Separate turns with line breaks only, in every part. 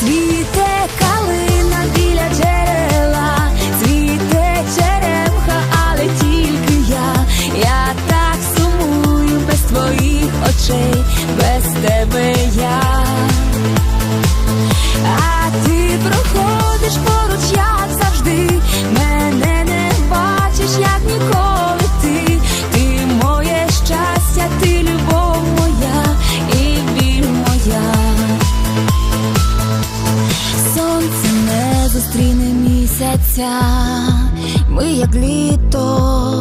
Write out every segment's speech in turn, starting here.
Цвіте калина біля джерела, цвіте черемха, але тільки я, я так сумую без твоїх очей, без тебе я. Місяця, ми як літо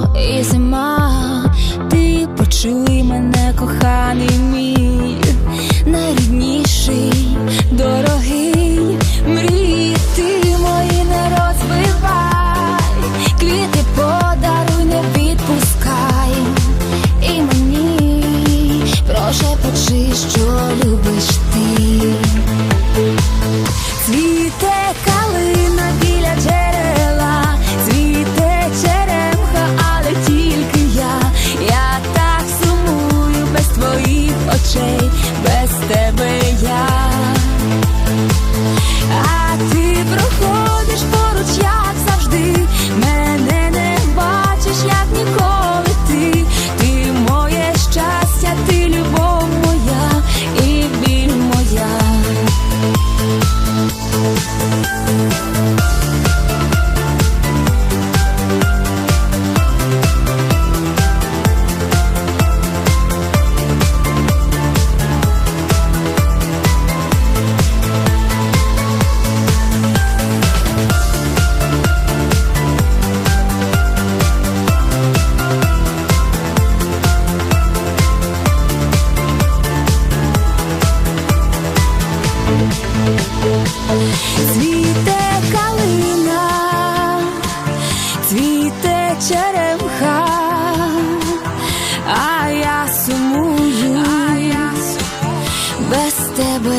тебе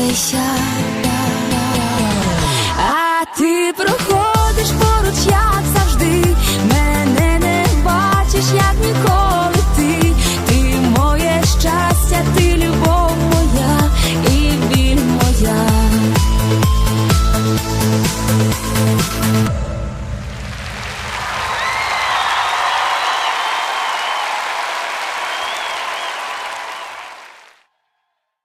нещадно а ти проходиш поруч, як завжди, мене не бачиш. я